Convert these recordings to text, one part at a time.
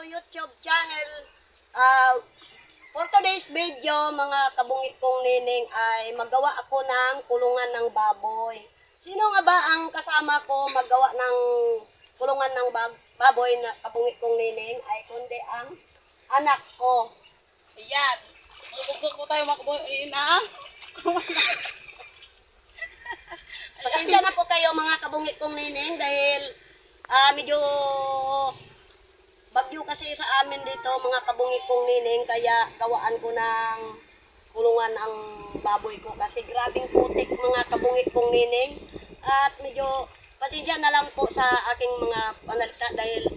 YouTube channel. Uh, for today's video, mga kabungit kong nining ay magawa ako ng kulungan ng baboy. Sino nga ba ang kasama ko magawa ng kulungan ng baboy na kabungit kong nining ay kundi ang anak ko. Ayan. Magbuksan po tayo mga kabuhin na. Pasensya na po kayo mga kabungit kong nining dahil ah, medyo bagyo kasi sa amin dito mga kabungit kong nining kaya gawaan ko ng kulungan ang baboy ko kasi grabing putik mga kabungit kong nining at medyo pasensya na lang po sa aking mga panalita dahil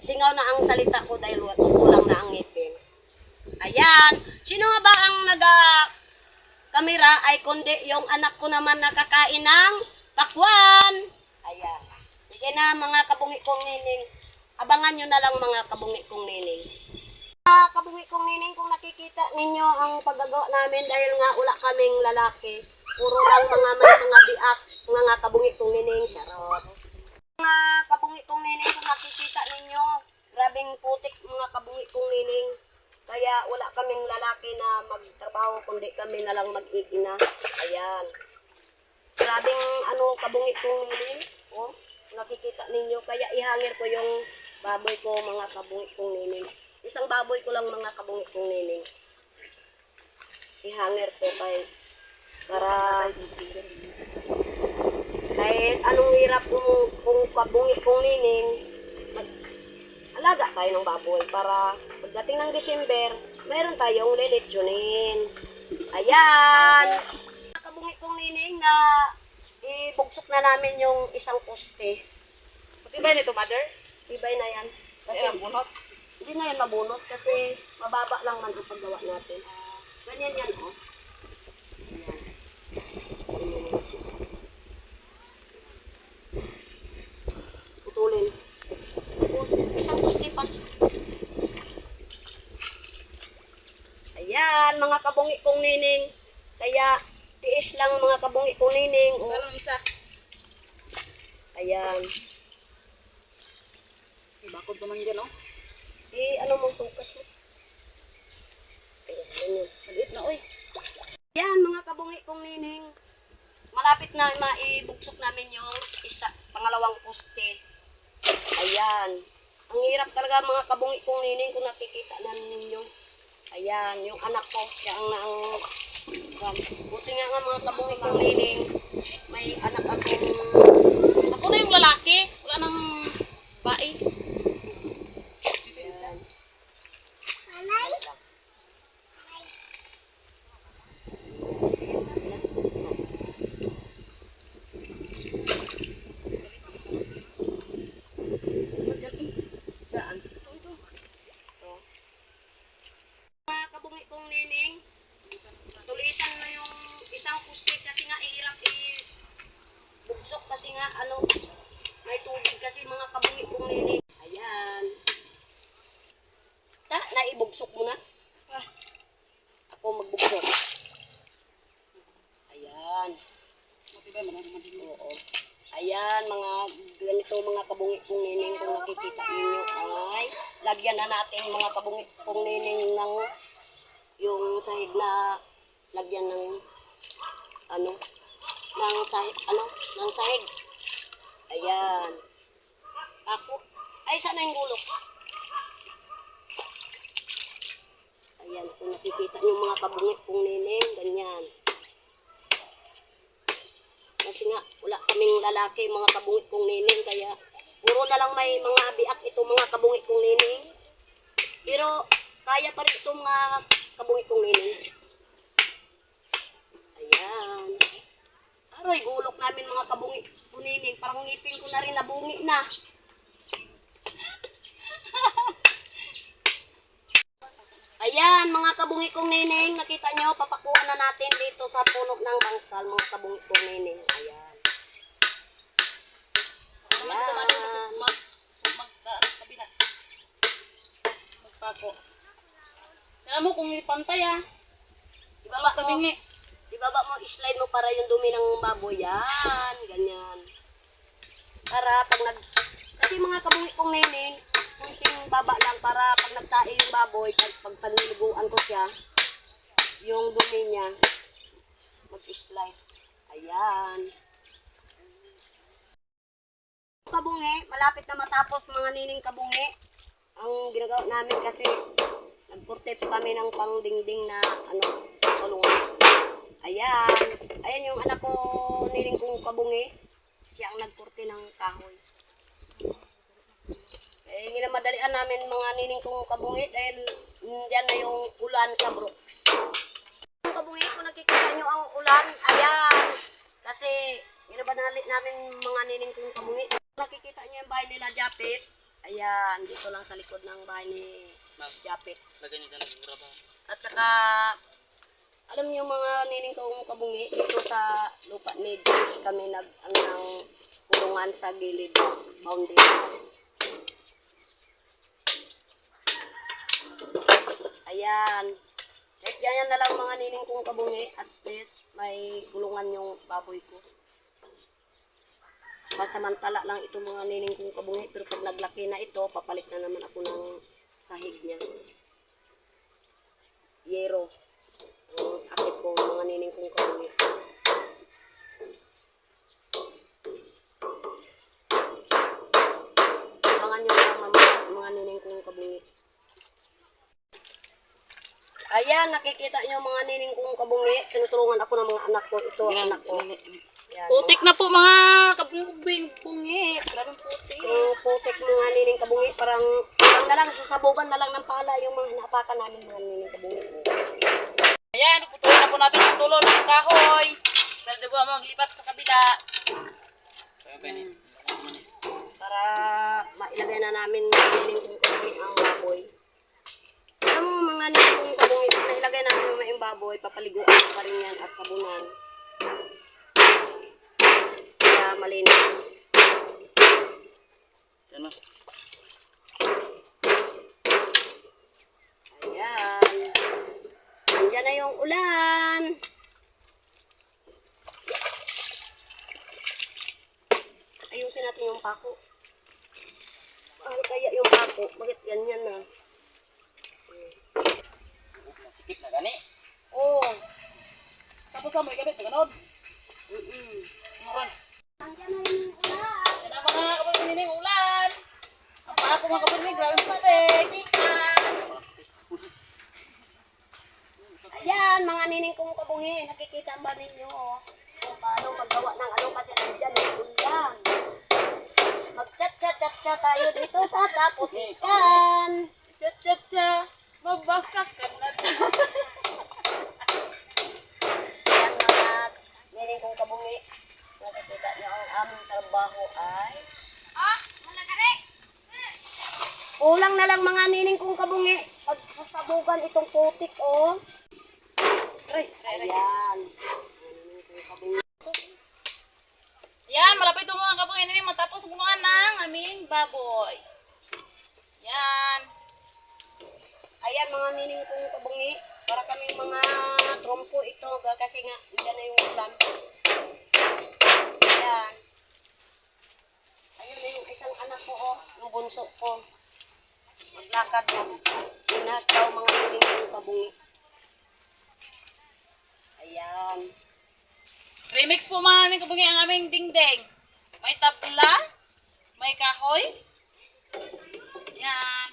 singaw na ang salita ko dahil kulang na ang ngipin. Ayan, sino ba ang naga kamera ay kundi yung anak ko naman nakakain ng pakwan. Ayan. Sige na mga kabungi kong nining. Abangan nyo na lang mga kabungi kong nining. Mga kabungi kong nining, kung nakikita ninyo ang paggagawa namin dahil nga wala kaming lalaki. Puro lang mga may mga biak, mga kabungi kong nining. Charot. Mga kabungi kong nining, kung nakikita ninyo, grabing putik mga kabungi kong nining. Kaya wala kaming lalaki na magtrabaho kundi kami na lang mag-iina. Ayan. Grabing ano kabungi kong niling. Oh, nakikita ninyo. Kaya ihangir ko yung baboy ko mga kabungi kong nining. Isang baboy ko lang mga kabungi kong nining. Ihangir ko kay para kahit anong hirap kung, kung kabungi kong nining, mag, alaga tayo ng baboy para pagdating ng December, meron tayong lilitsunin. Ayan! Kabungi kong nining na ibugsok na namin yung isang poste. Pati ba nito, mother? Ibay na yan. Kasi Ayan, bunot. hindi na yan mabunot kasi mababa lang man ang paggawa natin. Ganyan yan, oh. Ayan. Putulin. Tapos, isang poste pa. Ayan, mga kabungi kong nining. Kaya, tiis lang mga kabungi kong nining. Oh. Saan ang isa? Ayan. Bakod naman dyan, oh. Eh, ano mong tukas mo? Ayan. Maliit na, oy. Yan, mga kabungi kong nining. Malapit na maibugsok namin yung isa, pangalawang poste. Ayan. Ang hirap talaga mga kabungi kong nining kung nakikita na ninyo. Ayan, yung anak ko, siya ang ang kan. Buti nga nga mga kabungi kong nining. May anak akong Ako na yung lalaki. Wala nang bae. Paalam. Lagyan na natin mga kabungi kong nining ng yung sahig na lagyan ng ano ng sahig ano ng sahig. Ayan. Ako ay sana yung gulok. Ayan, kung nakikita niyo mga kabungi kong nining, ganyan. Kasi nga, wala kaming lalaki, mga kabungit kong nining, kaya puro na lang may mga biak ito, mga kabungit kong nining. Pero, kaya pa rin ito mga kabungit kong nining. Ayan. Aroy, gulok namin mga kabungit kong nining. Parang ngipin ko na rin nabungi na. Ayan, mga kabungi kong nining, nakita nyo, papakuan na natin dito sa puno ng bangkal, mga kabungi kong nining. Ayan. Mag, mag, mag, mag, mag, ano, kabila. Magpako. Kaya mo kung ipantay, ah. Ibaba mo, Tabingi. ibaba mo, slide mo para yung dumi ng baboy. Yan, ganyan. Para pag nag... Kasi mga kabungi kong nining, kunting baba lang para pag nagtae yung baboy, pag, pag paniliguan ko siya, yung dumi niya, mag-slide. Ayan. Kabungi, malapit na matapos mga nining kabungi. Ang ginagawa namin kasi nagkurte po kami ng pangdingding na ano, kulungan. Ayan. Ayan yung anak ko nining kong kabungi. Siya ang nagkurte ng kahoy. Eh, hindi na madalian namin mga nining kong kabungi dahil mm, yan na yung ulan sa bro. Yung kabungi, kung nakikita nyo ang ulan, ayan. Kasi, ginabadali namin mga nining kong kabungi. Nakikita nyo yung bahay nila, Japit. Ayan, dito lang sa likod ng bahay ni Japit. Lagyan niyo dyan ng graba. At saka, alam niyo mga nining kong kabungi, dito sa lupa ni James kami nag, ano, ng kulungan sa gilid, boundary. Ayan. Kahit ganyan na lang mga nining kong kabungi, at least may kulungan yung baboy ko. Pasamantala lang ito mga nining kong kabungi, pero pag naglaki na ito, papalit na naman ako ng sahig niya yero. Ang akit ko, mga nining kong kabungi. Abangan nyo lang mamaya, mga nining kong kabungi. Ayan, nakikita nyo mga nining kong kabungi. Tinutulungan ako ng mga anak ko. Ito ang anak ko. Ayan, Putik na po mga kabunging bungi. Grabe putik. Yung putik mga nining kabungi, parang, parang na lang, sasabugan na lang ng pala yung mga inaapakan namin mga nining kabungi. Ayan, putuloy na po natin yung tulo ng kahoy. Pero di ba maglipat sa kabila. Eh. para mailagay na namin ng nining kabungi ang baboy. Mo mga nining kabungi, nailagay namin mga yung baboy, papaliguan pa rin yan at sabunan. Malinis. Yan na. Ayan. Nandiyan na yung ulan. Ayusin natin yung pako. Mahal kaya yung pako. Bakit ganyan na? Sikip na gani. Oh. Tapos sa mo ikabit, ganun. Mm-mm. Maron. Ang mga ng ulan. Ang grabe putik. Ayan, mga nining kong kabungi. Nakikita ba ninyo? oh, Kung paano maggawa ng ano kasi nandiyan yung ulan. Mag-chat-chat-chat tayo dito sa taputikan. Cha cha cha. Mabasak ka na. Ayan mga nining kong kabungi. Nakikita niyo ang aming trabaho ay... Ah, malagari. Kulang na lang mga nining kong kabungi. Pagsasabugan itong putik, oh. Aray, aray, aray. Ayan. Nining kong kabungi. Yan, malapit yung mga kabungin nila matapos gumawa ng aming baboy. Yan. Ayan mga nining kong kabungi. Para kaming mga trompo ito. Kasi nga, dyan na yung ulan. Ayan. Ayun na yung isang anak ko, oh. Yung bunso ko. Maglakad. Inas daw mga nining kong kabungi. Ayan. Remix po mga aming kabungin ang aming dingding. May tabla, may kahoy. Yan.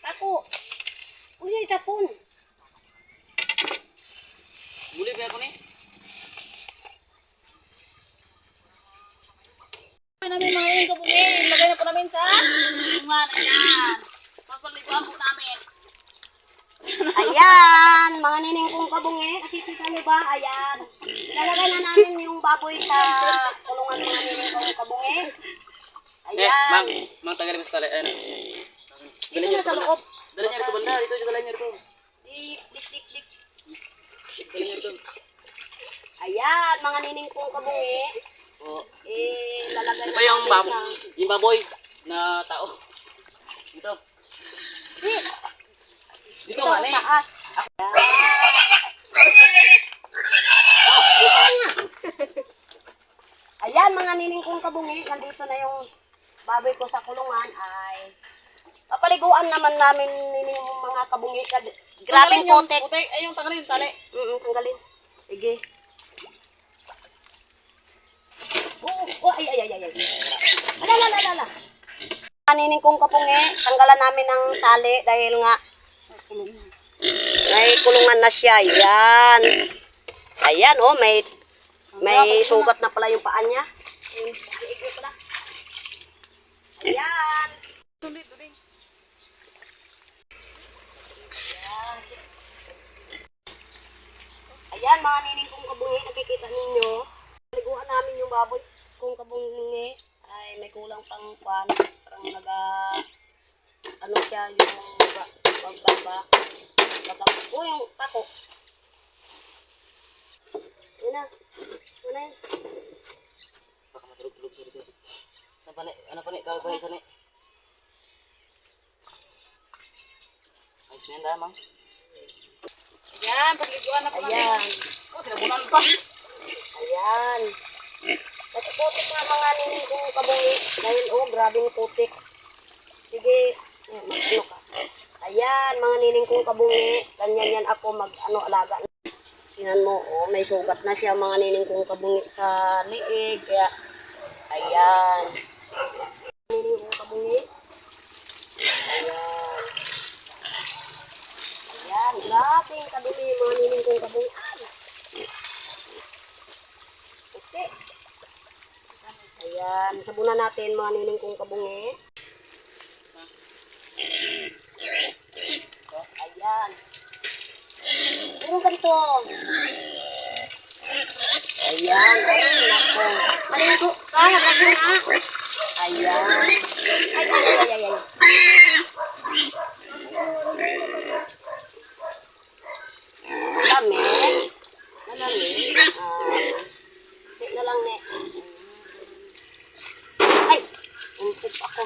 Tapo. Uy, ay tapon. Muli kaya ko ni. Ay namin mga aming kabungin. Lagay na po namin sa lungan. Ayan. Tapos pagliguan po namin. Ayan, mga nining kong kabungi. Nakikita niyo ba? Ayan. Lalagay na namin yung baboy sa kulungan mga nining kong kabungi. Eh, mang, Ayan. mang tagal mo sa tali. Dito na sa loob. Dala niya rito banda. Dito, dala niya rito. Dik, dik, dik, dik. Dala niya rito. Ayan, mga nining kong kabungi. Oo. Eh, lalagay pa yung natin baboy. sa... Yung baboy na tao. Dito. Di, Dito ito, nga taas. Ayan, mga nining kong kabungi. Nandito na yung baboy ko sa kulungan ay papaliguan naman namin yung mga kabungi. Kad- Grabing Tanggalin yung putik. putik. Ay, yung tanggalin tali. Mm, tanggalin. Sige. Oo, oh, ay, ay, ay, ay, ay. Ala, ala, ala, ala. Kanining kong kapungi, tanggalan namin ng tali dahil nga may kulungan na siya. Yan. Ayan, oh, may may sugat na pala yung paa niya. Ayan. Tuloy, tuloy. Ayan, mga nining kong kabungi, nakikita ninyo. Liguan namin yung baboy kong kabungi ay may kulang pang kwan. Parang naga, ano siya, yung ba- pagbaba. Baga, oh, yung pako. Yun na. Yun na yun. Baka matulog-tulog siya dito. Ano pa ni? Ano pa ni? Kawag ba isa ni? Ayos na yan dahil, ma'am. Ayan, pagliguan na po natin. Ayan. Oh, sinabunan pa. Ayan. Nagpuputik na mga nining kong kabungi. Dahil, oh, grabing putik. Sige. Ayan, mag-ano. Ayan, mga nining kong kabungi. Ganyan yan ako mag, ano, alaga. Tingnan mo, oh, may sugat na siya mga nining kong kabungi sa liig. Kaya, ayan. Nining kong kabungi. Ayan. Ayan, grabing kadumi mga nining kong kabungi. Ay! Okay. Ayan, sabunan natin mga nining kong kabungi. Ayan. Meron ganito. Ayan. Ay, nako. Alin ko. Kaya kasi na. Ayan. Ay, ay, ay, ay, ay. Dami. Dami. Ah. Sit na lang, ne. Ay! Umpok ako.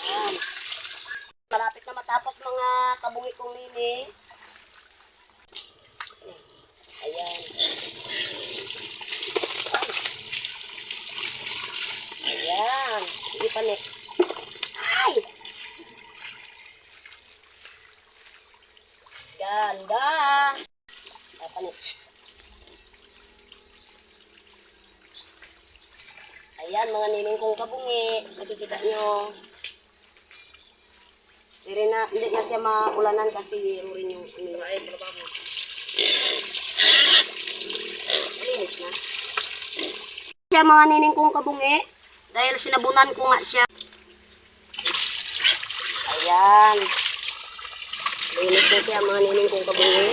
Ayan. Malapit na matapos mga kabungi kong nini. Ayan. Ay. Ayan. Sige pa, ne. Ay! Ganda! Ayan, mga nining kong kabungi. Nakikita nyo. Hindi na, hindi na siya maulanan kasi yun rin yung ano. Ay, trabaho. Siya mga nining kong kabungi. Dahil sinabunan ko nga siya. Ayan. Linis na siya mga nining kong kabungi.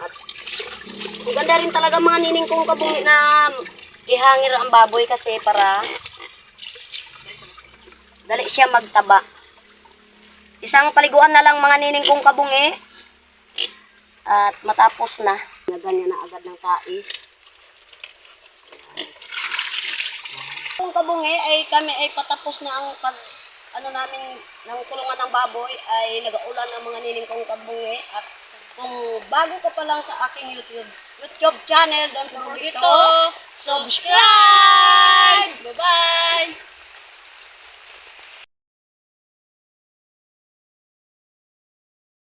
At ang ganda rin talaga mga nining kong kabungi na ihangir ang baboy kasi para dali siya magtaba. Isang paliguan na lang mga nining kong kabungi at matapos na. Ganyan na agad ng tais. Kung kabungi ay kami ay patapos na ang pag ano namin ng kulungan ng baboy ay nagaulan ng mga nining kong kabungi at kung bago ka pa lang sa aking YouTube YouTube channel, don't forget to subscribe! Bye-bye!